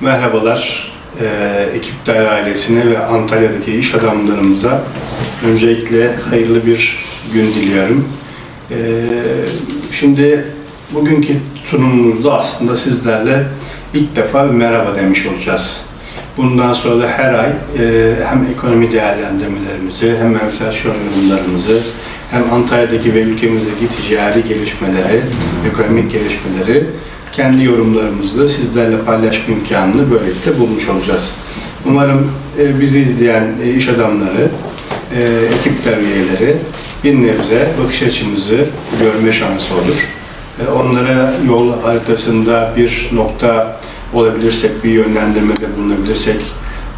Merhabalar eee ekipler ailesine ve Antalya'daki iş adamlarımıza öncelikle hayırlı bir gün diliyorum. Eee, şimdi bugünkü sunumumuzda aslında sizlerle ilk defa merhaba demiş olacağız. Bundan sonra da her ay eee, hem ekonomi değerlendirmelerimizi hem enflasyon yorumlarımızı hem Antalya'daki ve ülkemizdeki ticari gelişmeleri, ekonomik gelişmeleri kendi yorumlarımızla sizlerle paylaşma imkanını böylelikle bulmuş olacağız. Umarım e, bizi izleyen e, iş adamları, e, ekipler üyeleri bir nebze bakış açımızı görme şansı olur. Onlara yol haritasında bir nokta olabilirsek, bir yönlendirmede bulunabilirsek,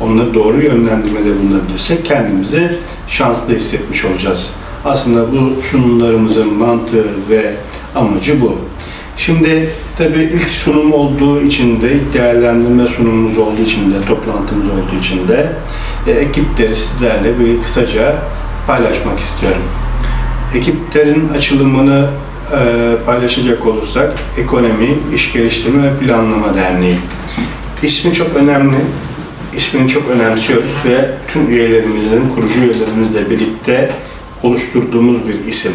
onları doğru yönlendirmede bulunabilirsek kendimizi şanslı hissetmiş olacağız. Aslında bu sunumlarımızın mantığı ve amacı bu. Şimdi tabii ilk sunum olduğu için de, ilk değerlendirme sunumumuz olduğu için de, toplantımız olduğu için de e, ekipleri sizlerle bir kısaca paylaşmak istiyorum. Ekiplerin açılımını e, paylaşacak olursak Ekonomi, İş Geliştirme ve Planlama Derneği. İsmi çok önemli. İsmini çok önemsiyoruz ve tüm üyelerimizin, kurucu üyelerimizle birlikte oluşturduğumuz bir isim.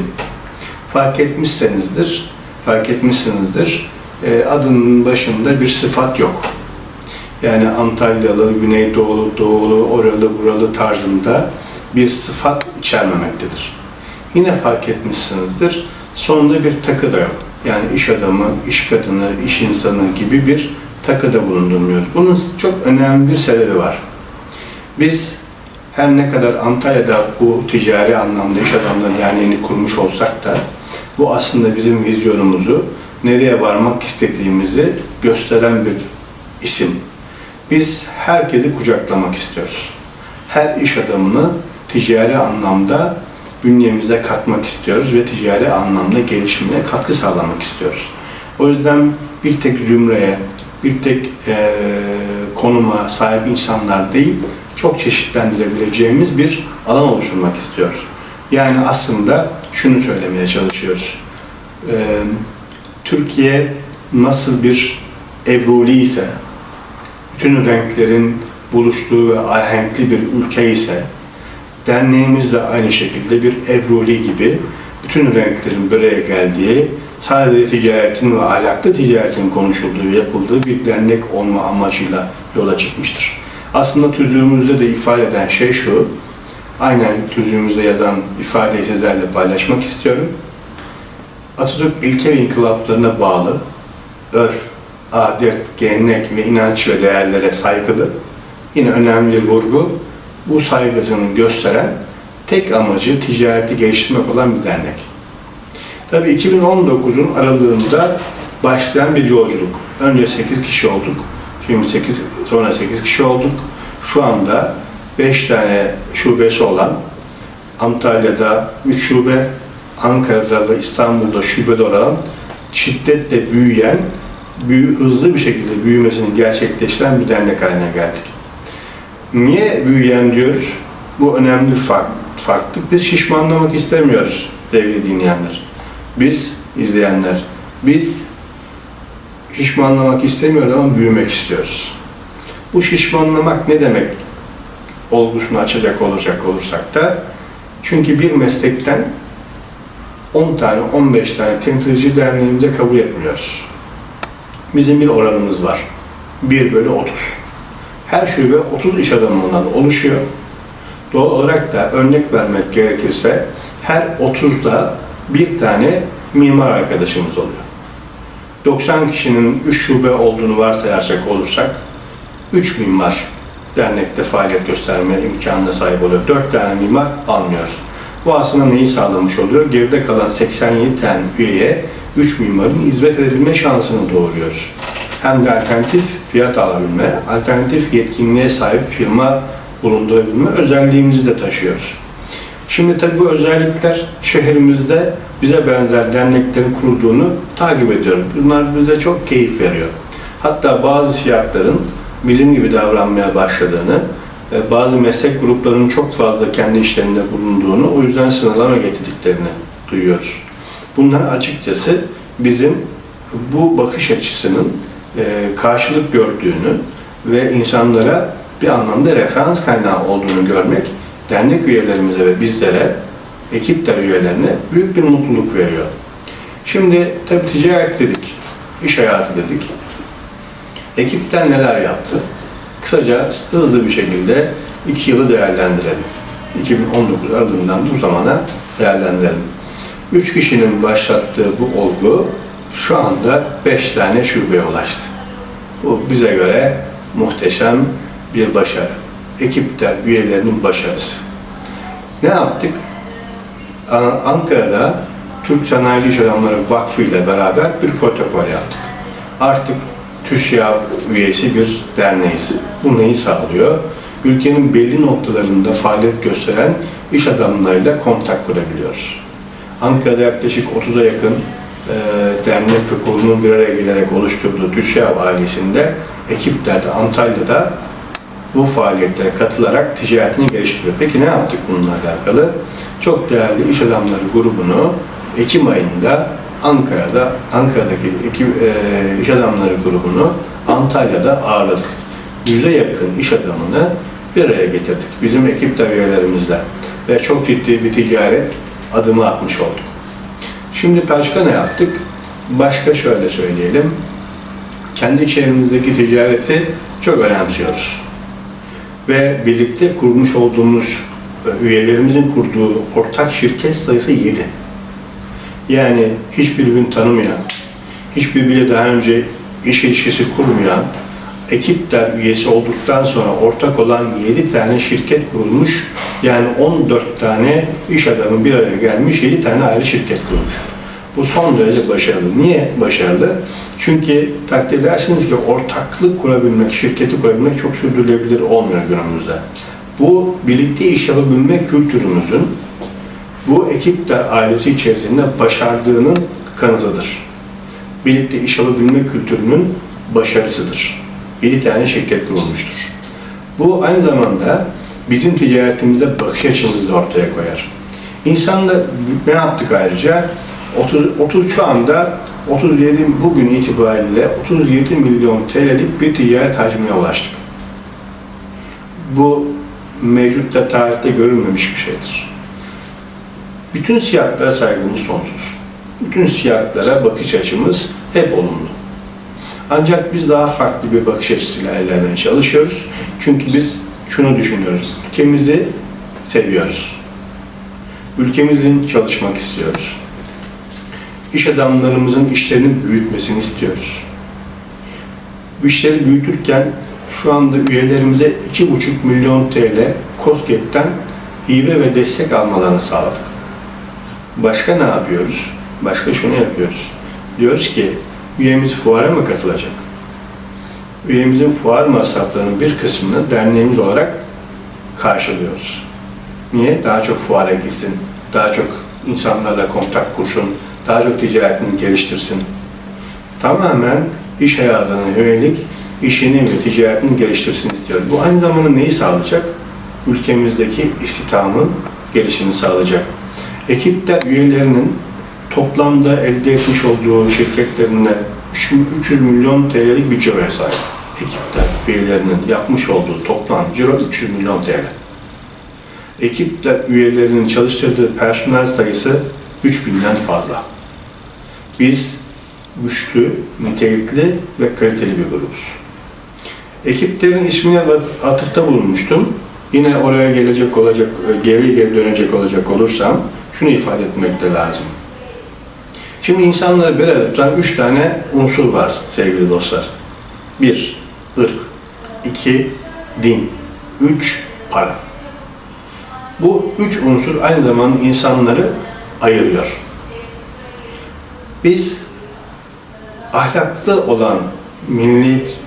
Fark etmişsenizdir, fark etmişsinizdir. E, adının başında bir sıfat yok. Yani Antalyalı, Güneydoğulu, Doğulu, oralı, buralı tarzında bir sıfat içermemektedir. Yine fark etmişsinizdir. Sonunda bir takı da yok. Yani iş adamı, iş kadını, iş insanı gibi bir takıda bulundurmuyoruz. Bunun çok önemli bir sebebi var. Biz her ne kadar Antalya'da bu ticari anlamda iş adamları derneğini kurmuş olsak da bu aslında bizim vizyonumuzu, nereye varmak istediğimizi gösteren bir isim. Biz herkesi kucaklamak istiyoruz. Her iş adamını ticari anlamda bünyemize katmak istiyoruz ve ticari anlamda gelişimine katkı sağlamak istiyoruz. O yüzden bir tek zümreye, bir tek eee, konuma sahip insanlar değil, çok çeşitlendirebileceğimiz bir alan oluşturmak istiyoruz. Yani aslında şunu söylemeye çalışıyoruz. Eee, Türkiye nasıl bir ebruli ise, bütün renklerin buluştuğu ve ahenkli bir ülke ise, derneğimiz de aynı şekilde bir ebruli gibi bütün renklerin bir araya geldiği, sadece ticaretin ve ahlaklı ticaretin konuşulduğu, yapıldığı bir dernek olma amacıyla yola çıkmıştır. Aslında tüzüğümüzde de ifade eden şey şu, aynen tüzüğümüzde yazan ifadeyi sizlerle paylaşmak istiyorum. Atatürk ilke ve inkılaplarına bağlı, örf, adet, gelenek ve inanç ve değerlere saygılı, yine önemli bir vurgu, bu saygısını gösteren tek amacı ticareti geliştirmek olan bir dernek. Tabii 2019'un aralığında başlayan bir yolculuk. Önce 8 kişi olduk, şimdi 8, sonra 8 kişi olduk. Şu anda 5 tane şubesi olan Antalya'da 3 şube, Ankara'da ve İstanbul'da şubede olan şiddetle büyüyen, büyü, hızlı bir şekilde büyümesini gerçekleştiren bir dernek haline geldik. Niye büyüyen diyoruz? Bu önemli fark, farklılık. Biz şişmanlamak istemiyoruz sevgili dinleyenler. Biz, izleyenler, biz şişmanlamak istemiyoruz ama büyümek istiyoruz. Bu şişmanlamak ne demek olgusunu açacak olacak olursak da çünkü bir meslekten 10 tane, 15 tane temsilci derneğimize kabul etmiyoruz. Bizim bir oranımız var. 1 bölü 30. Her şube 30 iş adamından oluşuyor. Doğal olarak da örnek vermek gerekirse her 30'da bir tane mimar arkadaşımız oluyor. 90 kişinin 3 şube olduğunu varsayarsak olursak 3 mimar dernekte faaliyet gösterme imkanına sahip oluyor. 4 tane mimar almıyoruz. Bu aslında neyi sağlamış oluyor? Geride kalan 87 tane üyeye 3 mimarın hizmet edebilme şansını doğuruyoruz. Hem de alternatif fiyat alabilme, alternatif yetkinliğe sahip firma bulundurabilme özelliğimizi de taşıyoruz. Şimdi tabii bu özellikler şehrimizde bize benzer derneklerin kurulduğunu takip ediyorum. Bunlar bize çok keyif veriyor. Hatta bazı siyahların bizim gibi davranmaya başladığını, bazı meslek gruplarının çok fazla kendi işlerinde bulunduğunu, o yüzden sınırlama getirdiklerini duyuyoruz. Bunlar açıkçası bizim bu bakış açısının e, karşılık gördüğünü ve insanlara bir anlamda referans kaynağı olduğunu görmek dernek üyelerimize ve bizlere, ekip de üyelerine büyük bir mutluluk veriyor. Şimdi tabii ticaret dedik, iş hayatı dedik. Ekipten neler yaptı? Kısaca hızlı bir şekilde iki yılı değerlendirelim. 2019 aralığından bu zamana değerlendirelim. Üç kişinin başlattığı bu olgu şu anda beş tane şubeye ulaştı. Bu bize göre muhteşem bir başarı. Ekipten üyelerinin başarısı. Ne yaptık? Ankara'da Türk Sanayici Adamları Vakfı ile beraber bir protokol yaptık. Artık TÜSİAD üyesi bir derneğiz. Bu neyi sağlıyor? Ülkenin belli noktalarında faaliyet gösteren iş adamlarıyla kontak kurabiliyoruz. Ankara'da yaklaşık 30'a yakın e, dernek ve kurumun bir araya gelerek oluşturduğu TÜSİAD ailesinde ekipler de Antalya'da bu faaliyetlere katılarak ticaretini geliştiriyor. Peki ne yaptık bununla alakalı? Çok değerli iş adamları grubunu Ekim ayında Ankara'da, Ankara'daki ekip, e, iş adamları grubunu Antalya'da ağırladık. Yüze yakın iş adamını bir araya getirdik. Bizim ekip de üyelerimizle. Ve çok ciddi bir ticaret adımı atmış olduk. Şimdi başka ne yaptık? Başka şöyle söyleyelim. Kendi çevremizdeki ticareti çok önemsiyoruz ve birlikte kurmuş olduğumuz e, üyelerimizin kurduğu ortak şirket sayısı 7. Yani hiçbirbirini tanımayan, hiçbirbiriyle daha önce iş ilişkisi kurmayan, ekipler üyesi olduktan sonra ortak olan 7 tane şirket kurulmuş. Yani 14 tane iş adamı bir araya gelmiş, 7 tane ayrı şirket kurmuş. Bu son derece başarılı. Niye başarılı? Çünkü takdir edersiniz ki ortaklık kurabilmek, şirketi kurabilmek çok sürdürülebilir olmuyor günümüzde. Bu birlikte iş yapabilme kültürümüzün bu ekip de ailesi içerisinde başardığının kanıtıdır. Birlikte iş yapabilme kültürünün başarısıdır. 7 tane şirket kurulmuştur. Bu aynı zamanda bizim ticaretimize bakış açımızı da ortaya koyar. İnsanla ne yaptık ayrıca? 30, 30 şu anda 37 bugün itibariyle 37 milyon TL'lik bir ticaret hacmine ulaştık. Bu mevcutta tarihte görülmemiş bir şeydir. Bütün siyahlara saygımız sonsuz. Bütün siyahlara bakış açımız hep olumlu. Ancak biz daha farklı bir bakış açısıyla ilerlemeye çalışıyoruz. Çünkü biz şunu düşünüyoruz. Ülkemizi seviyoruz. Ülkemizin çalışmak istiyoruz. İş adamlarımızın işlerini büyütmesini istiyoruz. Bu işleri büyütürken şu anda üyelerimize 2,5 milyon TL COSGAP'ten hibe ve destek almalarını sağladık. Başka ne yapıyoruz? Başka şunu yapıyoruz. Diyoruz ki üyemiz fuara mı katılacak? Üyemizin fuar masraflarının bir kısmını derneğimiz olarak karşılıyoruz. Niye? Daha çok fuara gitsin, daha çok insanlarla kontak kursun, daha çok ticaretini geliştirsin. Tamamen iş hayatına yönelik işini ve ticaretini geliştirsin istiyor. Bu aynı zamanda neyi sağlayacak? Ülkemizdeki istihdamın gelişimini sağlayacak. Ekipte üyelerinin toplamda elde etmiş olduğu şirketlerine 300 milyon TL'lik bir ciroya sahip. Ekipte üyelerinin yapmış olduğu toplam ciro 300 milyon TL. Ekipte üyelerinin çalıştırdığı personel sayısı 3000'den fazla. Biz güçlü, nitelikli ve kaliteli bir grubuz. Ekiplerin ismine atıfta bulunmuştum. Yine oraya gelecek olacak, geri geri dönecek olacak olursam şunu ifade etmek de lazım. Şimdi insanları bir arada tutan üç tane unsur var sevgili dostlar. Bir, ırk. iki din. Üç, para. Bu üç unsur aynı zamanda insanları ayırıyor. Biz ahlaklı olan milliyet,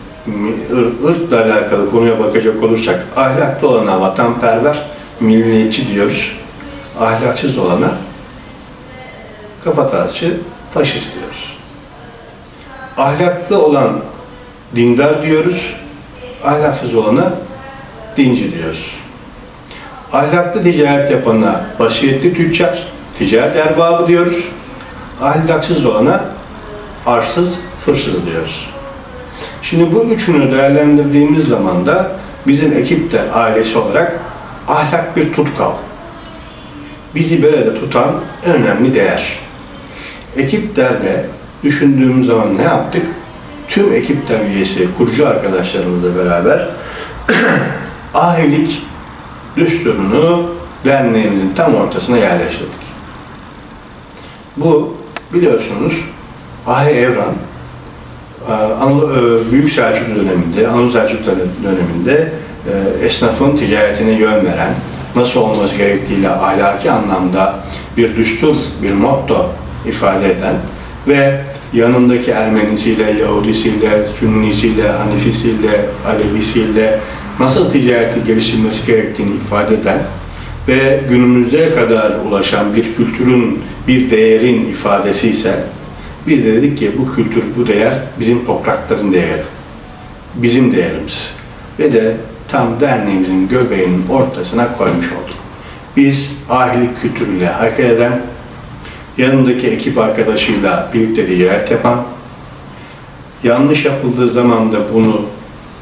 ır- ırkla alakalı konuya bakacak olursak ahlaklı olana vatanperver, milliyetçi diyoruz. Ahlaksız olana kafatasçı, faşist diyoruz. Ahlaklı olan dindar diyoruz, ahlaksız olana dinci diyoruz. Ahlaklı ticaret yapana basiyetli tüccar, ticaret erbabı diyoruz. Ahlaksız olana arsız, hırsız diyoruz. Şimdi bu üçünü değerlendirdiğimiz zaman da bizim ekipler ailesi olarak ahlak bir tutkal. Bizi böyle tutan en önemli değer. Ekiplerle düşündüğümüz zaman ne yaptık? Tüm ekipler üyesi, kurucu arkadaşlarımızla beraber ahilik düsturunu derneğimizin tam ortasına yerleştirdik. Bu biliyorsunuz Ahi Evran e, e, Büyük Selçuklu döneminde, Anadolu Selçuklu döneminde e, esnafın ticaretine yön veren, nasıl olması gerektiğiyle ahlaki anlamda bir düstur, bir motto ifade eden ve yanındaki Ermenisiyle, Yahudisiyle, Sünnisiyle, Hanefisiyle, Alevisiyle nasıl ticareti geliştirmesi gerektiğini ifade eden ve günümüze kadar ulaşan bir kültürün, bir değerin ifadesi ise biz de dedik ki bu kültür, bu değer bizim toprakların değeri. Bizim değerimiz. Ve de tam derneğimizin göbeğinin ortasına koymuş olduk. Biz ahilik kültürüyle hareket eden, yanındaki ekip arkadaşıyla birlikte ticaret yapan, yanlış yapıldığı zaman da bunu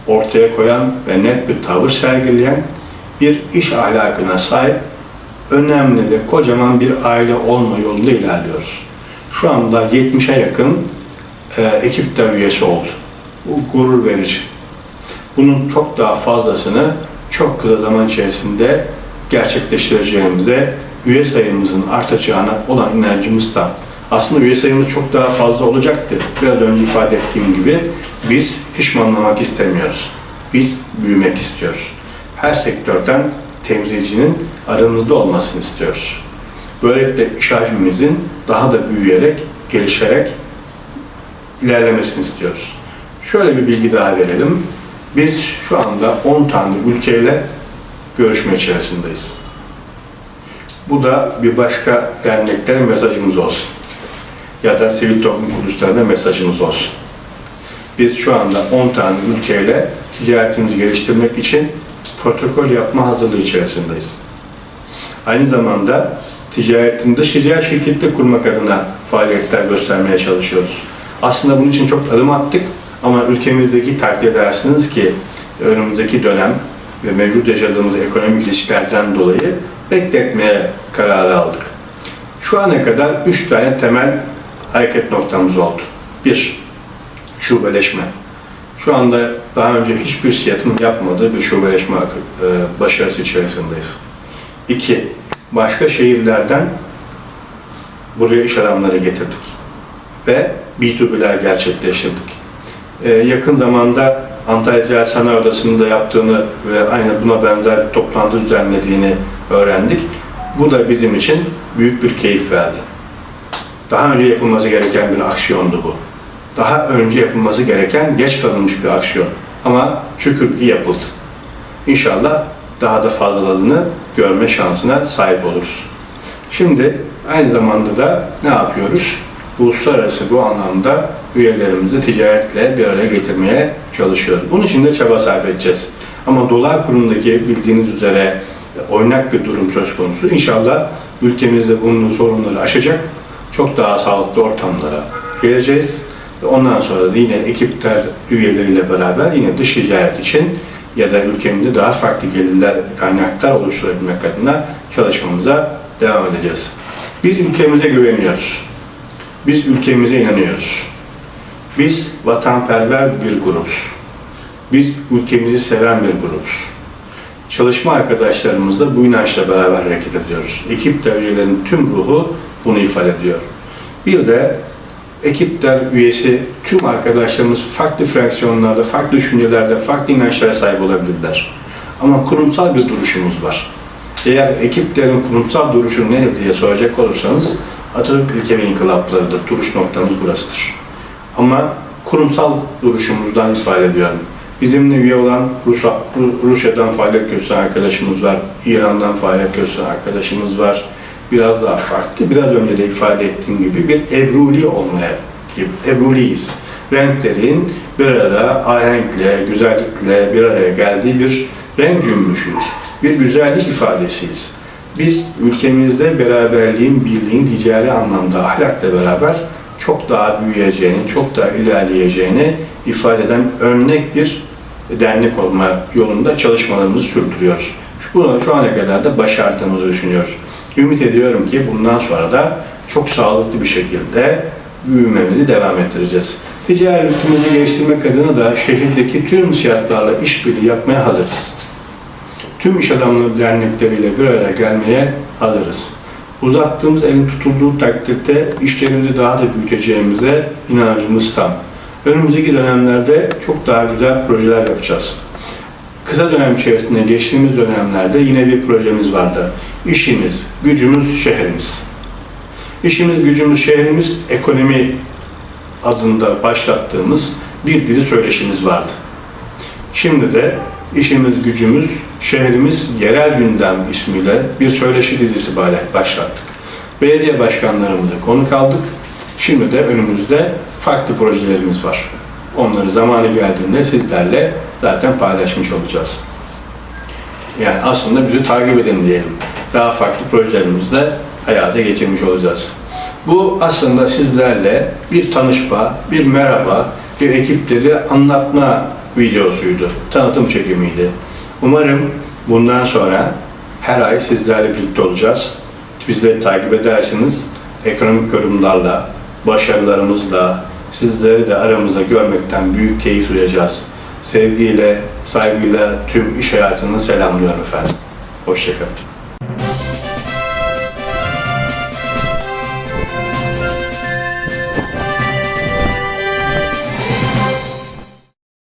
ortaya koyan ve net bir tavır sergileyen bir iş ahlakına sahip önemli ve kocaman bir aile olma yolunda ilerliyoruz. Şu anda 70'e yakın e, ekipte üyesi oldu. Bu gurur verici. Bunun çok daha fazlasını çok kısa zaman içerisinde gerçekleştireceğimize, üye sayımızın artacağına olan inancımız tam. Aslında üye sayımız çok daha fazla olacaktı. Biraz önce ifade ettiğim gibi biz pişmanlamak istemiyoruz. Biz büyümek istiyoruz. Her sektörden temsilcinin aramızda olmasını istiyoruz. Böylelikle iş hacmimizin daha da büyüyerek, gelişerek ilerlemesini istiyoruz. Şöyle bir bilgi daha verelim. Biz şu anda 10 tane ülkeyle görüşme içerisindeyiz. Bu da bir başka derneklere mesajımız olsun. Ya da sivil toplum kuruluşlarına mesajımız olsun. Biz şu anda 10 tane ülkeyle ticaretimizi geliştirmek için protokol yapma hazırlığı içerisindeyiz. Aynı zamanda ticaretin dış ticaret şirketi kurmak adına faaliyetler göstermeye çalışıyoruz. Aslında bunun için çok adım attık ama ülkemizdeki takdir edersiniz ki önümüzdeki dönem ve mevcut yaşadığımız ekonomik ilişkilerden dolayı bekletmeye kararı aldık. Şu ana kadar üç tane temel hareket noktamız oldu. Bir, şubeleşme. Şu anda daha önce hiçbir siyatın yapmadığı bir şubeleşme e, başarısı içerisindeyiz. İki, başka şehirlerden buraya iş adamları getirdik ve B2B'ler gerçekleştirdik. Ee, yakın zamanda Antalya Ticaret Sanayi Odası'nda yaptığını ve aynı buna benzer bir toplantı düzenlediğini öğrendik. Bu da bizim için büyük bir keyif verdi. Daha önce yapılması gereken bir aksiyondu bu. Daha önce yapılması gereken geç kalınmış bir aksiyon. Ama şükür ki yapıldı. İnşallah daha da fazlalarını görme şansına sahip oluruz. Şimdi aynı zamanda da ne yapıyoruz? Uluslararası bu anlamda üyelerimizi ticaretle bir araya getirmeye çalışıyoruz. Bunun için de çaba sarf edeceğiz. Ama dolar kurundaki bildiğiniz üzere oynak bir durum söz konusu. İnşallah ülkemizde bunun sorunları aşacak. Çok daha sağlıklı ortamlara geleceğiz. Ondan sonra da yine ekipler üyeleriyle beraber yine dış ticaret için ya da ülkemizde daha farklı gelirler, kaynaklar oluşturabilmek adına çalışmamıza devam edeceğiz. Biz ülkemize güveniyoruz. Biz ülkemize inanıyoruz. Biz vatanperver bir grubuz. Biz ülkemizi seven bir grubuz. Çalışma arkadaşlarımızla bu inançla beraber hareket ediyoruz. Ekip üyelerinin tüm ruhu bunu ifade ediyor. Bir de ekipler üyesi tüm arkadaşlarımız farklı fraksiyonlarda, farklı düşüncelerde, farklı inançlara sahip olabilirler. Ama kurumsal bir duruşumuz var. Eğer ekiplerin kurumsal duruşu nedir diye soracak olursanız Atatürk ilke ve inkılaplarıdır. Duruş noktamız burasıdır. Ama kurumsal duruşumuzdan ifade ediyorum. Bizimle üye olan Rus, Rusya'dan faaliyet gösteren arkadaşımız var, İran'dan faaliyet gösteren arkadaşımız var. Biraz daha farklı, biraz önce de ifade ettiğim gibi bir ebruli olmaya gibi, ebruliyiz. Renklerin bir arada ahenkle, güzellikle bir araya geldiği bir renk cümbüşüyüz. Bir güzellik ifadesiyiz. Biz ülkemizde beraberliğin, birliğin ticari anlamda ahlakla beraber çok daha büyüyeceğini, çok daha ilerleyeceğini ifade eden örnek bir dernek olma yolunda çalışmalarımızı sürdürüyoruz. Bunu şu ana kadar da başardığımızı düşünüyoruz. Ümit ediyorum ki bundan sonra da çok sağlıklı bir şekilde büyümemizi devam ettireceğiz. Ticaretimizi geliştirmek adına da şehirdeki tüm siyaslarla işbirliği yapmaya hazırız. Tüm iş adamları dernekleriyle bir araya gelmeye hazırız. Uzattığımız elin tutulduğu takdirde işlerimizi daha da büyüteceğimize inancımız tam. Önümüzdeki dönemlerde çok daha güzel projeler yapacağız. Kısa dönem içerisinde geçtiğimiz dönemlerde yine bir projemiz vardı. İşimiz, gücümüz, şehrimiz. İşimiz, gücümüz, şehrimiz ekonomi adında başlattığımız bir dizi söyleşimiz vardı. Şimdi de işimiz, gücümüz, şehrimiz yerel gündem ismiyle bir söyleşi dizisi başlattık. Belediye başkanlarımıza konuk aldık. Şimdi de önümüzde farklı projelerimiz var. Onları zamanı geldiğinde sizlerle zaten paylaşmış olacağız. Yani aslında bizi takip edin diyelim. Daha farklı projelerimizde hayata geçirmiş olacağız. Bu aslında sizlerle bir tanışma, bir merhaba, bir ekipleri anlatma videosuydu. Tanıtım çekimiydi. Umarım bundan sonra her ay sizlerle birlikte olacağız. Bizleri takip edersiniz. Ekonomik yorumlarla, başarılarımızla, sizleri de aramızda görmekten büyük keyif duyacağız. Sevgiyle, saygıyla tüm iş hayatını selamlıyorum efendim. Hoşçakalın.